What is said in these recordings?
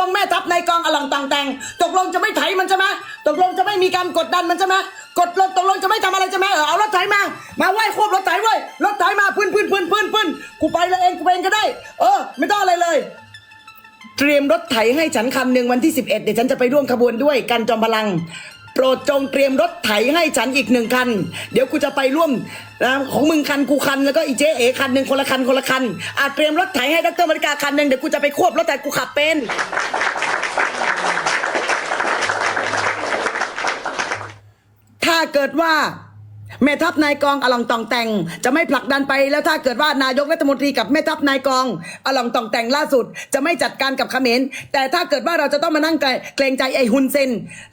ลงแม่ทัพในกองอลังต่างแต่ง ตกลงจะไม่ไถมันใช่ไหมตกลงจะไม่มีการกดดันมันใช่ไหมกดลงตกลงจะไม่ทำอะไรใช่ไหมเออเอารถไถมา มาไหว้ควบรถไถไว้ยรถไถมาพื้นพื้นพื้นพื้นพื้นกูไปเลยเองกูเองก็ได้ เออ ไม่ต้องอะไรเลย เตรียมรถไถให้ฉันคันหนึ่งวันที่ 11 เดี๋ยวฉันจะไปร่วมขบวนด้วยกันจอมพลัง โปรดจงเตรียมรถไถให้ฉันอีกหนึ่งคัน เดี๋ยวกูจะไปร่วมนะของมึงคันกูคันแล้วก็อีเจ๊เอคันหนึ่งคนละคันคนละคันอาเตรียมรถไถให้ดรมริกาคันหนึ่งเดี๋ยวกูจะไปควบรถแต่กูขับเป็นถ้าเกิดว่า แม่ทัพนายกองอลองตองแต่ง จะไม่ผลักดันไปแล้วถ้าเกิดว่านายกรัฐมนตรีกับแม่ทัพนายกองอลองตองแต่งล่าสุด จะไม่จัดการกับเขมรแต่ถ้าเกิดว่าเราจะต้องมานั่งเกรงใจไอ้ฮุนเซน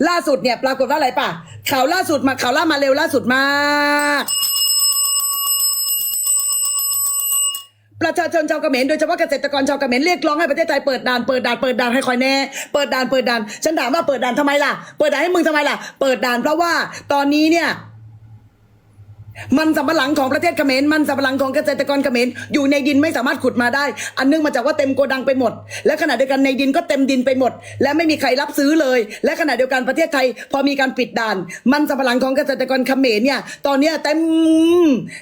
ล่าสุดเนี่ยปรากฏว่าอะไรป่ะข่าวล่าสุดมาข่าวล่ามาเร็วล่าสุดมากประชาชนชาวเขมรโดยเฉพาะเกษตรกรชาวเขมรเรียกร้องให้ประเทศไทยเปิดด่านเปิดด่านเปิดด่านให้คอยแน่เปิดด่านเปิดด่านฉันถามว่าเปิดด่านทำไมล่ะ เปิดด่านให้มึงทำไมล่ะ เปิดด่านเพราะว่าตอนนี้เนี่ย มันสำปะหลังของประเทศเขมรมันสำปะหลังของเกษตรกรเขมรอยู่ในดินไม่สามารถขุดมาได้ อันเนื่องมาจากว่าเต็มโกดังไปหมด และขณะเดียวกันในดินก็เต็มดินไปหมด และไม่มีใครรับซื้อเลย และขณะเดียวกันประเทศไทย พอมีการปิดด่าน มันสำปะหลังของเกษตรกรเขมรเนี่ยตอนเนี้ยเต็ม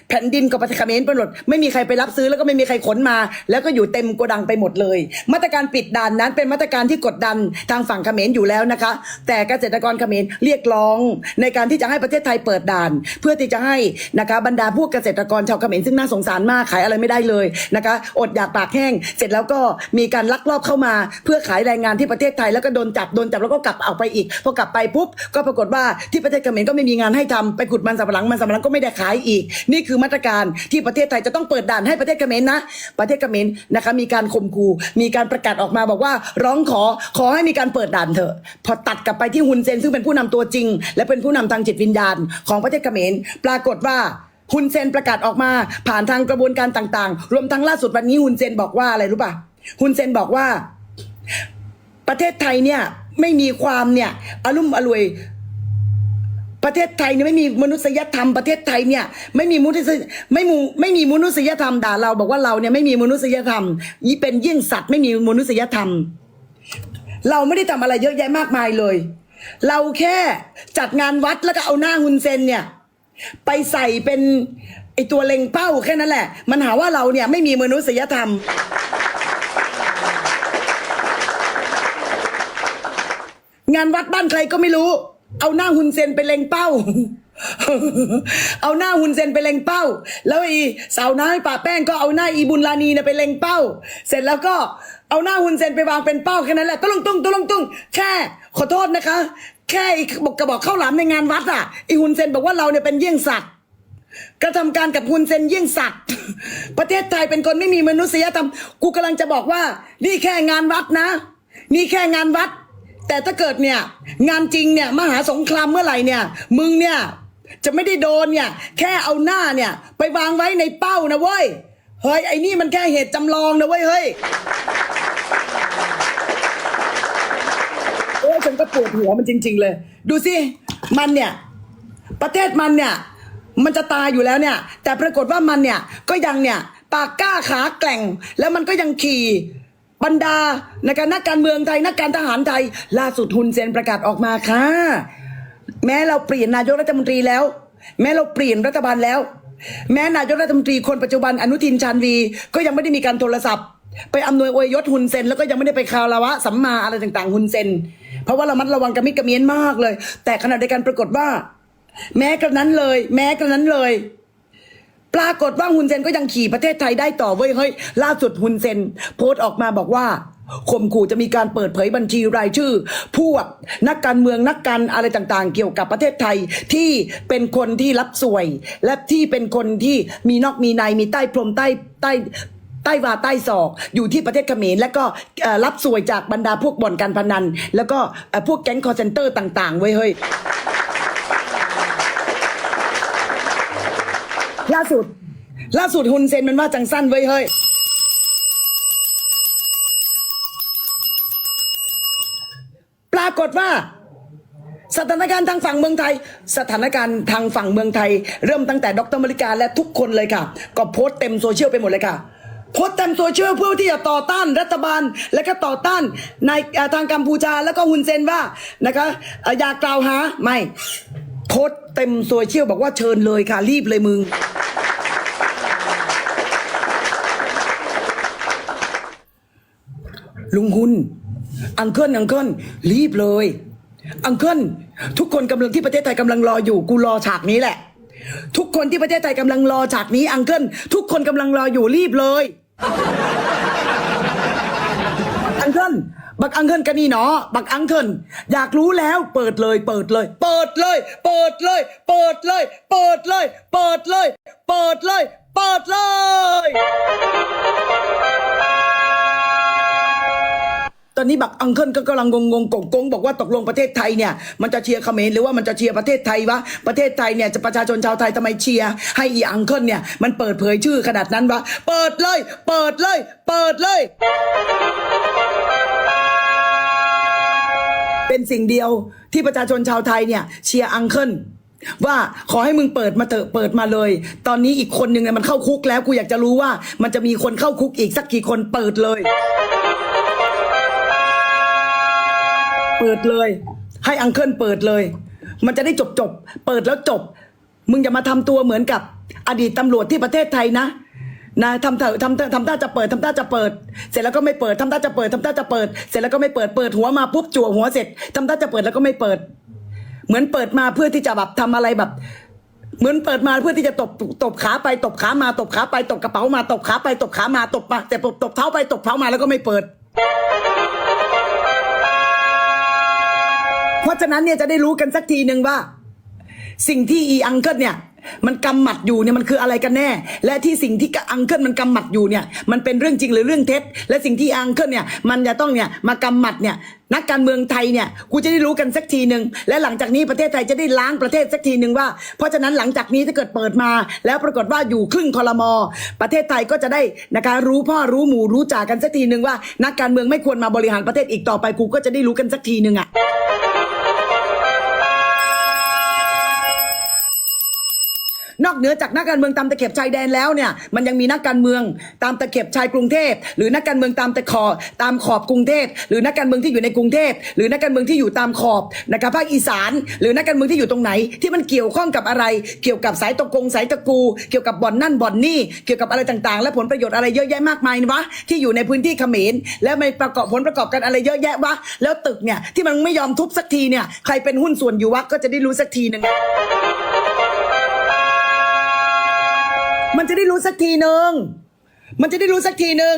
แผ่นดินกับประเทศเขมรไปหมดไม่มีใครไปรับซื้อแล้วก็ไม่มีใครขนมา แล้วก็อยู่เต็มโกดังไปหมดเลย มาตรการปิดด่านนั้นเป็นมาตรการที่กดดันทางฝั่งเขมรอยู่แล้วนะคะ แต่เกษตรกรเขมรเรียกร้อง ในการที่จะให้ประเทศไทยเปิดด่าน เพื่อที่จะให้นะคะบรรดาพวกเกษตรกรชาวเขมรซึ่งน่าสงสารมากขายอะไรไม่ได้เลยนะคะอดอยากปากแห้ง เสร็จแล้วก็มีการลักลอบเข้ามา เพื่อขายแรงงานที่ประเทศไทยแล้วก็โดนจับโดนจับแล้วก็กลับเอาไปอีกพอกลับไปปุ๊บก็ปรากฏว่าที่ประเทศเขมรก็ไม่มีงานให้ทำไปขุดมันสำปะหลังมันสำปะหลังก็ไม่ได้ขายอีก นี่คือมาตรการที่ประเทศไทยจะต้องเปิดด่านให้ประเทศเขมรนะ ประเทศเขมรนะคะมีการข่มขู่มีการประกาศออกมาบอกว่าร้องขอขอให้มีการเปิดด่านเถอะ พอตัดกลับไปที่ฮุนเซนซึ่งเป็นผู้นำตัวจริง และเป็นผู้นำทางจิตวิญญาณของประเทศเขมรปรากฏว่าฮุนเซนประกาศออกมา ผ่านทางกระบวนการต่างๆ รวมทั้งล่าสุดวันนี้ฮุนเซนบอกว่าอะไรรู้ป่ะฮุนเซนบอกว่า ประเทศไทยเนี่ยไม่มีความเนี่ยอารมณ์อรวยประเทศไทยเนี่ยไม่มีมนุษยธรรมประเทศไทยเนี่ยไม่มีมนุษยไม่มูไม่มีมนุษยธรรมด่าเราบอกว่าเราเนี่ยไม่มีมนุษยธรรมยี่เป็นยิ่งสัตว์ไม่มีมนุษยธรรม เราไม่ได้ทำอะไรเยอะแยะมากมายเลย เราแค่จัดงานวัดแล้วก็เอาหน้าฮุนเซนเนี่ย ไปใส่เป็นไอตัวเล็งเป้าแค่นั้นแหละ มันหาว่าเราเนี่ยไม่มีมนุษยธรรม งานวัดบ้านใครก็ไม่รู้ เอาหน้าฮุนเซนไปเล็งเป้า เอาหน้าฮุนเซนไปเล็งเป้า แล้วอีสาวน้อยป่าแป้งก็เอาหน้าอีบุญลานีเนี่ยไปเล็งเป้า เสร็จแล้วก็เอาหน้าฮุนเซนไปวางเป็นเป้าแค่นั้นแหละตุ้งตุ้งตุ้งตุ้งแค่ขอโทษนะคะ แค่บอกกระบอกข้าวหลามในงานวัดอะอีฮุนเซนบอกว่าเราเนี่ยเป็นเยี่ยงสัตว์กระทำการกับฮุนเซนเยี่ยงสัตว์ ประเทศไทยเป็นคนไม่มีมนุษยธรรม กูกำลังจะบอกว่า นี่แค่งานวัดนะ นี่แค่งานวัด แต่ถ้าเกิดเนี่ย งานจริงเนี่ยมหาสงครามเมื่อไหร่เนี่ย มึงเนี่ย จะไม่ได้โดนเนี่ย แค่เอาหน้าเนี่ย ไปวางไว้ในเป้านะเว้ยเฮ้ยไอ้นี่มันแค่เหตุจำลองนะเว้ยเฮ้ย โอ้ยฉันก็ ปวดหัวมันจริง ๆ เลย ดูสิมันเนี่ย ประเทศมันเนี่ย มันจะตายอยู่แล้วเนี่ย แต่ปรากฏว่ามันเนี่ยก็ยังเนี่ย ปากกล้าขาแกร่ง แล้วมันก็ยังขี่บรรดาในการนักการเมืองไทยนักการทหารไทย ล่าสุดฮุนเซนประกาศออกมาค่ะ แม้เราเปลี่ยนนายกรัฐมนตรีแล้ว แม้เราเปลี่ยนรัฐบาลแล้ว แม้นายกรัฐมนตรีคนปัจจุบันอนุทินชาญวี ก็ยังไม่ได้มีการโทรศัพท์ ไปอำนวยอวยยศฮุนเซนแล้วก็ยังไม่ได้ไปคาราวะสัมมาอะไรต่างๆฮุนเซน เพราะว่าเรามัดระวังกระมิดกระเมียนมากเลย แต่ขณะเดียวกันปรากฏว่า แม้กระนั้นเลย แม้กระนั้นเลย ปรากฏว่าฮุนเซนก็ยังขี่ประเทศไทยได้ต่อเว้ยเฮ้ยล่าสุดฮุนเซน โพสต์ออกมาบอกว่าข่มขู่จะมีการเปิดเผยบัญชีรายชื่อ พวกนักการเมืองนักการอะไรต่างๆ เกี่ยวกับประเทศไทยที่เป็นคนที่รับสวย และที่เป็นคนที่มีนอกมีในมีใต้พรมใต้ใต้ ใต้วาใต้ศอกอยู่ที่ประเทศเขมรและก็รับสวยจากบรรดาพวกบ่อนการพนัน แล้วก็พวกแก๊งคอร์เซนเตอร์ต่างๆเว้ยเฮ้ยล่าสุด ล่าสุดฮุนเซนมันว่าจังสั้นไว้ยเฮ้ยปรากฏว่าสถานการณ์ทางฝั่งเมืองไทย สถานการณ์ทางฝั่งเมืองไทย เริ่มตั้งแต่ดรมริกาและทุกคนเลยค่ะ ก็โพสต์เต็มโซเชียลไปหมดเลยค่ะ โพสต์เต็มโซเชียลเพื่อที่จะต่อต้านรัฐบาล และก็ต่อต้านในทางกัมพูชาแล้วก็ฮุนเซนว่านะคะอยากล่าวหาไม่โพสต์เต็มโซเชียลบอกว่าเชิญเลยค่ะรีบเลยมึงลุงหุนอังเคิลอังเคิลรีบเลย อังเคิลทุกคนกำลังที่ประเทศไทยกำลังรออยู่กูรอฉากนี้แหละ ทุกคนที่ประเทศไทยกำลังรอฉากนี้อังเคิลทุกคนกำลังรออยู่รีบเลย อังเกิลบักอังเกิลกันนี่เนาะบักอังเกิลอยากรู้แล้ว เปิดเลย เปิดเลย เปิดเลย เปิดเลย เปิดเลย เปิดเลย เปิดเลย เปิดเลย เปิดเลย ตอนนี้บักอังเคิลก็กำลังงงๆกงกงบอกว่าตกลงประเทศไทยเนี่ยมันจะเชียร์เขมรหรือว่ามันจะเชียร์ประเทศไทยวะประเทศไทยเนี่ยจะประชาชนชาวไทยทำไมเชียร์ให้อีอังเคิลเนี่ยมันเปิดเผยชื่อขนาดนั้นวะเปิดเลย เปิดเลย เปิดเลย เป็นสิ่งเดียวที่ประชาชนชาวไทยเนี่ยเชียร์อังเคิลว่าขอให้มึงเปิดมาเถอะเปิดมาเลย ตอนนี้อีกคนนึงเนี่ยมันเข้าคุกแล้วกูอยากจะรู้ว่า มันจะมีคนเข้าคุกอีกสักกี่คนเปิดเลย เปิดเลย ให้อังเคิลเปิดเลย มันจะได้จบจบเปิดแล้วจบ มึงอย่ามาทำตัวเหมือนกับ อดีตตำรวจที่ประเทศไทยนะนะทำเถอะทำเถอะทำท่าจะเปิดทำท่าจะเปิด เสร็จแล้วก็ไม่เปิดทำท่าจะเปิดทำท่าจะเปิด เสร็จแล้วก็ไม่เปิดเปิดหัวมาปุ๊บจั่วหัวเสร็จทำท่าจะเปิดแล้วก็ไม่เปิด เหมือนเปิดมาเพื่อที่จะแบบทำอะไรแบบ เหมือนเปิดมาเพื่อที่จะตบตบขาไปตบขามาตบขาไปตบกระเป๋ามาตบขาไปตบขามาตบมาแต่ตบตบเท้าไปตบเท้ามาแล้วก็ไม่เปิด เพราะฉะนั้นเนี่ยจะได้รู้กันสักทีหนึ่งว่า สิ่งที่อีอังเกิลเนี่ย มันกำหมัดอยู่เนี่ยมันคืออะไรกันแน่ และที่สิ่งที่อังเกิลมันกำหมัดอยู่เนี่ยมันเป็นเรื่องจริงหรือเรื่องเท็จ และสิ่งที่อังเกิลเนี่ยมันจะต้องเนี่ยมากำหมัดเนี่ยนักการเมืองไทยเนี่ยกูจะได้รู้กันสักทีหนึ่งและหลังจากนี้ประเทศไทยจะได้ล้างประเทศสักทีหนึ่งว่า เพราะฉะนั้นหลังจากนี้ถ้าเกิดเปิดมา แล้วปรากฏว่าอยู่ครึ่งคอรมอประเทศไทยก็จะได้นะคะรู้พ่อรู้หมู่รู้จ่ากันสักทีหนึ่งว่า นักการเมืองไม่ควรมาบริหารประเทศอีกต่อไปกูก็จะได้รู้กันสักทีหนึ่งอะ นอกเหนือจากนักการเมืองตามตะเข็บชายแดนแล้วเนี่ยมันยังมีนักการเมืองตามตะเข็บชายกรุงเทพ หรือนักการเมืองตามตะขอบตามขอบกรุงเทพ หรือนักการเมืองที่อยู่ในกรุงเทพ หรือนักการเมืองที่อยู่ตามขอบนะครับภาคอีสาน หรือนักการเมืองที่อยู่ตรงไหน ที่มันเกี่ยวข้องกับอะไร เกี่ยวกับสายตะกงสายตะกู เกี่ยวกับบ่อนนั่นบ่อนนี่เกี่ยวกับอะไรต่างๆ และผลประโยชน์อะไรเยอะแยะมากมายวะที่อยู่ในพื้นที่เขมรและไม่ประกอบผลประกอบกันอะไรเยอะแยะวะแล้วตึกเนี่ยที่มันไม่ยอมทุบสักทีเนี่ยใครเป็นหุ้นส่วนอยู่วะก็จะได้รู้สักทีหนึ่ง มันจะได้รู้สักทีหนึ่งมันจะได้รู้สักทีหนึ่ง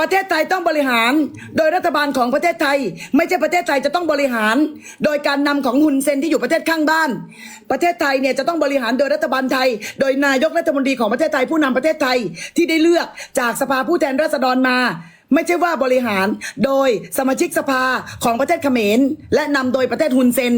ประเทศไทยต้องบริหาร โดยรัฐบาลของประเทศไทย ไม่ใช่ประเทศไทยจะต้องบริหาร โดยการนำของฮุนเซนที่อยู่ประเทศข้างบ้าน ประเทศไทยเนี่ยจะต้องบริหารโดยรัฐบาลไทย โดยนายกรัฐมนตรีของประเทศไทยผู้นำประเทศไทยที่ได้เลือกจากสภาผู้แทนราษฎรมา ไม่ใช่ว่าบริหารโดยสมาชิกสภาของประเทศเขมร และนำโดยประเทศฮุนเซน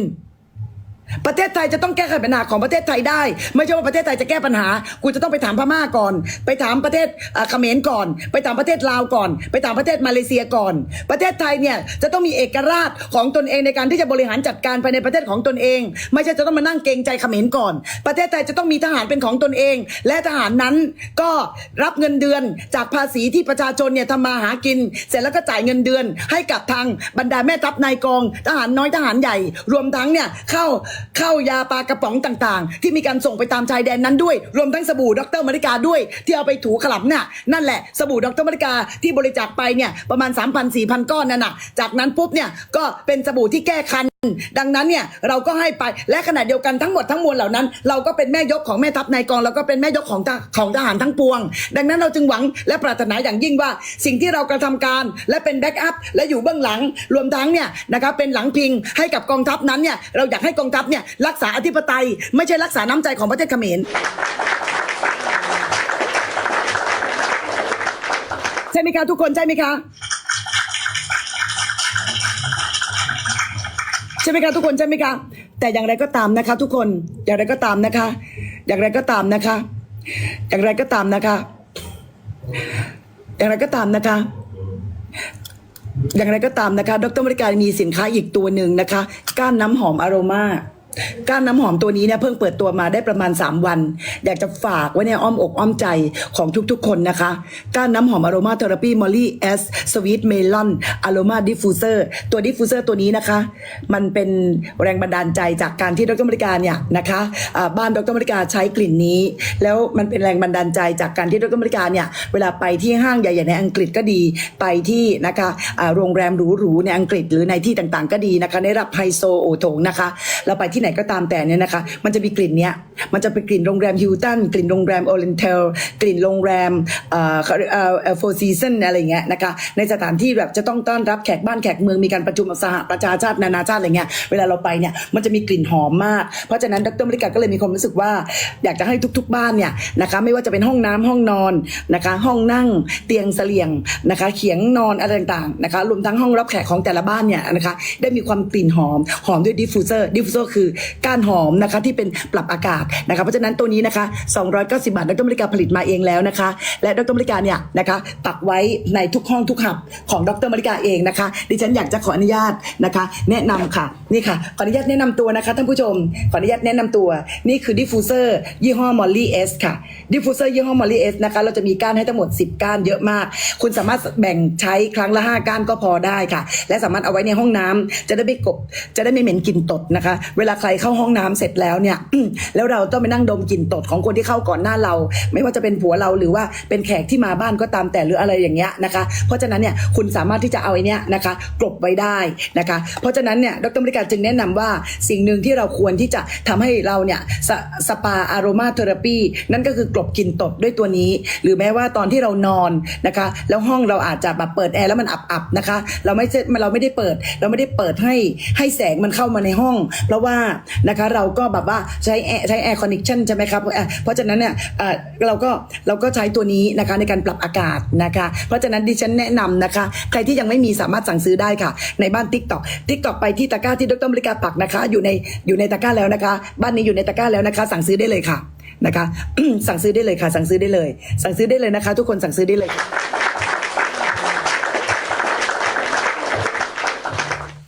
ประเทศไทยจะต้องแก้ไขปัญหาของประเทศไทยได้ ไม่ใช่ว่าประเทศไทยจะแก้ปัญหา กูจะต้องไปถามพม่าก่อน ไปถามประเทศเขมรก่อน ไปถามประเทศลาวก่อน ไปถามประเทศมาเลเซียก่อน ประเทศไทยเนี่ยจะต้องมีเอกราชของตนเองในการที่จะบริหารจัดการภายในประเทศของตนเอง ไม่ใช่จะต้องมานั่งเกรงใจเขมรก่อน ประเทศไทยจะต้องมีทหารเป็นของตนเอง และทหารนั้นก็รับเงินเดือนจากภาษีที่ประชาชนเนี่ยทำมาหากิน เสร็จแล้วก็จ่ายเงินเดือน ให้กับทางบรรดาแม่ทัพนายกอง ทหารน้อยทหารใหญ่ รวมทั้งเนี่ยเข้าข้ายาปลากระป๋องต่างๆ ที่มีการส่งไปตามชายแดนนั้นด้วย รวมทั้งสบู่ดรมาริกาด้วย ที่เอาไปถูขลับเนี่ยนั่นแหละสบู่ดรมาริกาที่บริจาคไปเนี่ยประมาณ3 0 0 4 0 0 ก้อนนั่นน่ะจากนั้นปุ๊บเนี่ยก็เป็นสบู่ที่แก้คัน ดังนั้นเนี่ยเราก็ให้ไปและขณะเดียวกันทั้งหมดทั้งมวลเหล่านั้น เราก็เป็นแม่ยกของแม่ทัพนายกองแล้วก็เป็นแม่ยกของของทหารทั้งปวง ดังนั้นเราจึงหวังและปรารถนาอย่างยิ่งว่า สิ่งที่เรากระทำการและเป็นแบ็กอัพและอยู่เบื้องหลังรวมทั้งเนี่ยนะครับเป็นหลังพิงให้กับกองทัพนั้นเนี่ยเราอยากให้กองทัพเนี่ยรักษาอธิปไตย ไม่ใช่รักษาน้ำใจของประเทศเขมรใช่ไหมคะทุกคนใช่ไหมคะใช่ไหมคะทุกคนใช่ไหมคะแต่อย่างไรก็ตามนะคะ ทุกคนอย่างไรก็ตามนะคะ อย่างไรก็ตามนะคะ อย่างไรก็ตามนะคะ อย่างไรก็ตามนะคะ อย่างไรก็ตามนะคะ ดรมริการมีสินค้าอีกตัวหนึ่งนะคะ ก้านน้ำหอมอโรมา ก้านน้ำหอมตัวนี้เนี่ยเพิ่งเปิดตัวมาได้ประมาณ 3 วัน อยากจะฝากไว้ในอ้อมอกอ้อมใจของทุกๆคนนะคะ ก้านน้ำหอมอโรมาเทอราปีมอลลี่เอสสวีทเมลอนอโรมาดิฟฟูเซอร์ตัวดิฟฟูเซอร์ตัวนี้นะคะ มันเป็นแรงบันดาลใจจากการที่ดรมริกาเนี่ยนะคะอ่าบ้านดรมริกาใช้กลิ่นนี้ แล้วมันเป็นแรงบันดาลใจจากการที่ดรมริกาเนี่ยเวลาไปที่ห้างใหญ่ๆในอังกฤษก็ดีไปที่นะคะอ่าโรงแรมหรูๆในอังกฤษหรือในที่ต่างๆ ก็ดีนะคะในระดับไฮโซโอโถงนะคะเราไปที่ไหนก็ตามแต่เนี่ยนะคะ มันจะมีกลิ่นเนี้ย มันจะเป็นกลิ่นโรงแรมฮิลตันกลิ่นโรงแรมโอเรนเทลกลิ่นโรงแรมเอ่อเอ่อโฟร์ซีซันอะไรเงี้ยนะคะ ในสถานที่แบบจะต้องต้อนรับแขกบ้านแขกเมืองมีการประชุมสหประชาชาตินานาชาติอะไรเงี้ยเวลาเราไปเนี่ยมันจะมีกลิ่นหอมมาก เพราะฉะนั้นดรมริกาก็เลยมีความรู้สึกว่า อยากจะให้ทุก ๆ บ้านเนี่ยนะคะไม่ว่าจะเป็นห้องน้ำห้องนอนนะคะ ห้องนั่งเตียงเสลียงนะคะ เขียงนอนอะไรต่างๆนะคะรวมทั้งห้องรับแขกของแต่ละบ้านเนี่ยนะคะได้มีความกลิ่นหอมหอมด้วยดิฟฟูเซอร์ดิฟฟูเซอร์คือก้านหอมนะคะที่เป็นปรับอากาศนะคะเพราะฉะนั้นตัวนี้นะคะ 290 บาทดรมริกาผลิตมาเองแล้วนะคะ และดรมริกาเนี่ยนะคะปักไว้ในทุกห้องทุกหับของดรมริกาเองนะคะ ดิฉันอยากจะขออนุญาตนะคะ แนะนำค่ะนี่ค่ะขออนุญาตแนะนำตัวนะคะท่านผู้ชมขออนุญาตแนะนำตัว นี่คือดิฟฟูเซอร์ยี่ห้อมอลลี่เอสค่ะดิฟฟูเซอร์ยี่ห้อมอลลี่เอสนะคะเราจะมีก้านให้ทั้งหมด 10 ก้านเยอะมาก คุณสามารถแบ่งใช้ครั้งละ 5 ก้านก็พอได้ค่ะ และสามารถเอาไว้ในห้องน้ำจะได้ไม่กบจะได้ไม่เหม็นกลิ่นตดนะคะ เวลาใครเข้าห้องน้ำเสร็จแล้วเนี่ย แล้วเราต้องไปนั่งดมกลิ่นตดของคนที่เข้าก่อนหน้าเรา ไม่ว่าจะเป็นผัวเราหรือว่าเป็นแขกที่มาบ้านก็ตามแต่หรืออะไรอย่างเงี้ยนะคะ เพราะฉะนั้นเนี่ยคุณสามารถที่จะเอาไอ้เนี้ยนะคะกลบไว้ได้นะคะ เพราะฉะนั้นเนี่ยดรมริกาจึงแนะนำว่าสิ่งหนึ่งที่เราควรที่จะทำให้เราเนี่ยสสปาอารมาเทอราปีนั่นก็คือกลบกลิ่นตดด้วยตัวนี้ หรือแม้ว่าตอนที่เรานอนนะคะ แล้วห้องเราอาจจะแบบเปิดแอร์แล้วมันอับๆนะคะ เราไม่เราไม่ได้เปิด เราไม่ได้เปิดให้ให้แสงมันเข้ามาในห้อง เพราะว่านะคะ เราก็แบบว่าใช้แอร์ใช้แอร์คอนเนคชันใช่ไหมครับเพราะฉะนั้นเนี่ยเราก็เราก็ใช้ตัวนี้นะคะในการปรับอากาศนะคะ เพราะฉะนั้นดิฉันแนะนำนะคะ ใครที่ยังไม่มีสามารถสั่งซื้อได้ค่ะ ในบ้าน t ิ k t o k t ิ k t o k ไปที่ตะกร้าที่ดรบริการปักนะคะ อยู่ในอยู่ในตะกร้าแล้วนะคะ บ้านนี้อยู่ในตะกร้าแล้วนะคะ สั่งซื้อได้เลยค่ะนะคะสั่งซื้อได้เลยค่ะ สั่งซื้อได้เลย สั่งซื้อได้เลยนะคะ ทุกคนสั่งซื้อได้เลย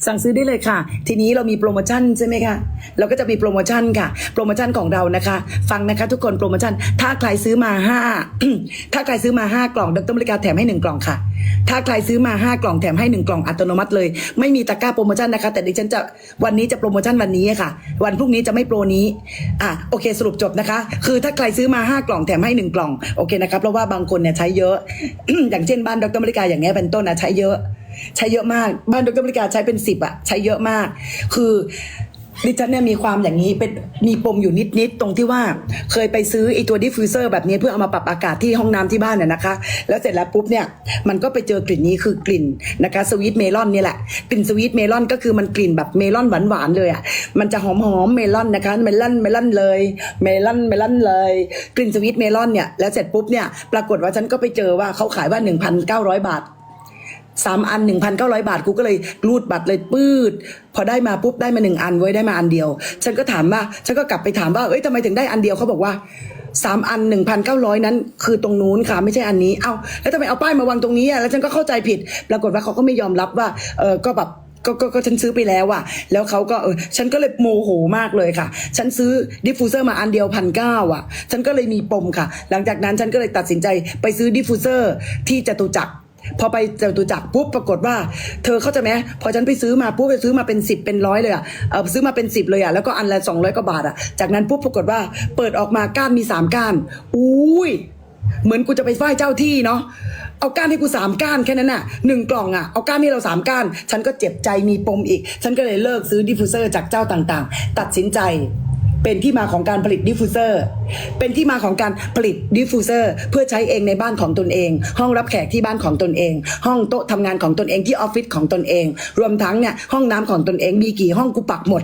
สั่งซื้อได้เลยค่ะ ทีนี้เรามีโปรโมชั่นใช่ไหมคะ เราก็จะมีโปรโมชั่นค่ะ โปรโมชั่นของเรานะคะ ฟังนะคะทุกคนโปรโมชั่น ถ้าใครซื้อมาห้าถ้าใครซื้อมาห้ากล่องดรบริกาแถมให้หนึ่งกล่องค่ะ ถ้าใครซื้อมาห้ากล่องแถมให้หนึ่งกล่องอัตโนมัติเลย ไม่มีตะกร้าโปรโมชั่นนะคะ แต่ดิฉันจะวันนี้จะโปรโมชั่นวันนี้ค่ะ วันพรุ่งนี้จะไม่โปรนี้อะโอเคสรุปจบนะคะ คือถ้าใครซื้อมาห้ากล่องแถมให้หนึ่งกล่องโอเคนะคะเพราะว่าบางคนเนี่ยใช้เยอะ อย่างเช่นบ้านดรบริกาอย่างเงี้ยเป็นต้นนะใช้เยอะใช้เยอะมาก บ้านดรบริการใช้เป็นสิบอะใช้เยอะมาก คือ ดิฉันเนี่ยมีความอย่างนี้เป็นมีปมอยู่นิดๆตรงที่ว่าเคยไปซื้อไอ้ตัวดิฟฟิวเซอร์แบบนี้เพื่อเอามาปรับอากาศที่ห้องน้ำที่บ้านเนี่ยนะคะ แล้วเสร็จแล้วปุ๊บเนี่ยมันก็ไปเจอกลิ่นนี้คือกลิ่นนะคะสวีทเมลอนนี่แหละกลิ่นสวีทเมลอนก็คือมันกลิ่นแบบเมลอนหวานๆเลยอะมันจะหอมๆเมลอนนะคะเมลอนเมลอนเลยเมลอนเมลอนเลย กลิ่นสวีทเมลอนเนี่ยแล้วเสร็จปุ๊บเนี่ยปรากฏว่าฉันก็ไปเจอว่าเขาขายว่า 1,900 บาท สามอันหนึ่งพันเก้าร้อยบาทกูก็เลยรูดบัตรเลยปืดพอได้มาปุ๊บได้มาหนึ่งอันไว้ยได้มาอันเดียว ฉันก็ถามว่าฉันก็กลับไปถามว่าเอ้ยทำไมถึงได้อันเดียวเขาบอกว่าสามอันหนึ่งพันเก้าร้อยนั้นคือตรงนู้นค่ะไม่ใช่อันนี้เอ้าแล้วทำไมเอาป้ายมาวางตรงนี้อะแล้วฉันก็เข้าใจผิด ปรากฏว่าเขาก็ไม่ยอมรับว่าเออก็แบบก็ก็ก็ฉันซื้อไปแล้วอะแล้วเขาก็เออฉันก็เลยโมโหมากเลยค่ะ ฉันซื้อดิฟฟูเซอร์มาอันเดียวพันเก้าอะฉันก็เลยมีปมค่ะ หลังจากนั้นฉันก็เลยตัดสินใจไปซื้อดิฟฟูเซอร์ที่จตุจักร พอไปเจอตัวจักรปุ๊บปรากฏว่า เธอเข้าใจไหมพอฉันไปซื้อมาปุ๊บไปซื้อมาเป็นสิบเป็นร้อยเลยอะเออซื้อมาเป็นสิบเลยอะแล้วก็อันละสองร้อยกว่าบาทอะจากนั้นปุ๊บปรากฏว่าเปิดออกมาก้านมีสามก้านอุ้ยเหมือนกูจะไปไหว้เจ้าที่เนาะเอาก้านให้กูสามก้านแค่นั้นน่ะหนึ่งกล่องอะเอาก้านให้เราสามก้าน ฉันก็เจ็บใจมีปมอีก ฉันก็เลยเลิกซื้อดิฟฟูเซอร์จากเจ้าต่างๆ ตัดสินใจ เป็นที่มาของการผลิตดิฟฟูเซอร์ เป็นที่มาของการผลิตดิฟฟูเซอร์ เพื่อใช้เองในบ้านของตนเอง ห้องรับแขกที่บ้านของตนเอง ห้องโต๊ะทำงานของตนเองที่ออฟฟิศของตนเอง รวมทั้งเนี่ยห้องน้ำของตนเองมีกี่ห้องกูปักหมด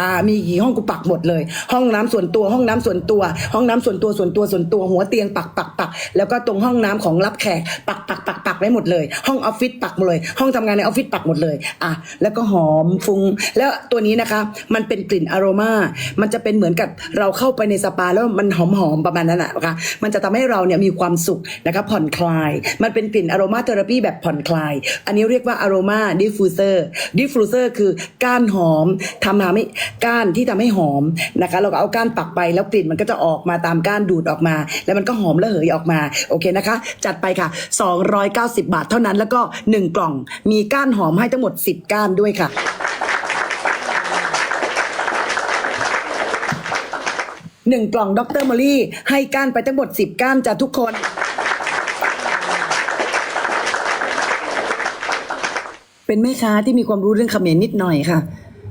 อ่ามีกี่ห้องกูปักหมดเลย ห้องน้ำส่วนตัวห้องน้ำส่วนตัว ห้องน้ำส่วนตัวส่วนตัวส่วนตัวหัวเตียงปักปักปักแล้วก็ตรงห้องน้ำของรับแขกปักปักปักปักไว้หมดเลย ห้องออฟฟิศปักหมดเลย ห้องทำงานในออฟฟิศปักหมดเลยอะแล้วก็หอมฟุ้งแล้วตัวนี้นะคะ มันเป็นกลิ่นอโรมามันจะเป็นเหมือนกับเราเข้าไปในสปาแล้วมันหอมหอมประมาณนั้นแหละนะคะมันจะทำให้เราเนี่ยมีความสุขนะคะผ่อนคลาย มันเป็นกลิ่นอโรมาเทอราปีแบบผ่อนคลาย อันนี้เรียกว่าอโรมาดิฟฟูเซอร์ดิฟฟูเซอร์คือก้านหอมทำให้ให้ก้านที่ทำให้หอมนะคะ เราก็เอาก้านปักไปแล้วกลิ่นมันก็จะออกมาตามก้านดูดออกมา แล้วมันก็หอมระเหยออกมาโอเคนะคะ จัดไปค่ะ 290 บาทเท่านั้นแล้วก็ 1 กล่องมีก้านหอมให้ทั้งหมด 10 ก้านด้วยค่ะหนึ่งกล่องดรมอลลี่ให้ก้านไปทั้งหมด 10 ก้านจ้ะทุกคนเป็นแม่ค้าที่มีความรู้เรื่องเขมรนิดหน่อยค่ะ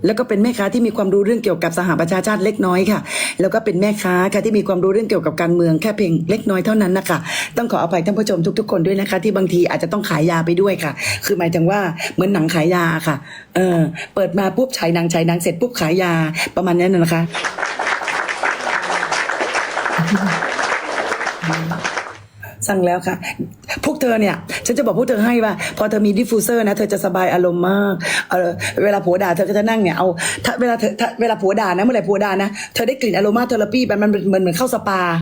แล้วก็เป็นแม่ค้าที่มีความรู้เรื่องเกี่ยวกับสหประชาชาติเล็กน้อยค่ะ แล้วก็เป็นแม่ค้าค่ะที่มีความรู้เรื่องเกี่ยวกับการเมืองแค่เพียงเล็กน้อยเท่านั้นนะคะต้องขออภัยท่านผู้ชมทุก ๆ คนด้วยนะคะ ที่บางทีอาจจะต้องขายยาไปด้วยค่ะ คือหมายถึงว่าเหมือนหนังขายยาค่ะ เออเปิดมาปุ๊บฉายหนังฉายหนังเสร็จปุ๊บขายยาประมาณนั้นนะนะคะ สั่งแล้วค่ะ พวกเธอเนี่ย ฉันจะบอกพวกเธอให้ว่า พอเธอมีดิฟฟูเซอร์นะ เธอจะสบายอารมณ์มากเออเวลาผัวด่าเธอก็จะนั่งเนี่ยเอาถ้าเวลาเธอถ้าเวลาผัวด่านะเมื่อไหร่ผัวด่านะ เธอได้กลิ่นอโรมาเทอราปีแบบมันเหมือนเหมือนเข้าสปา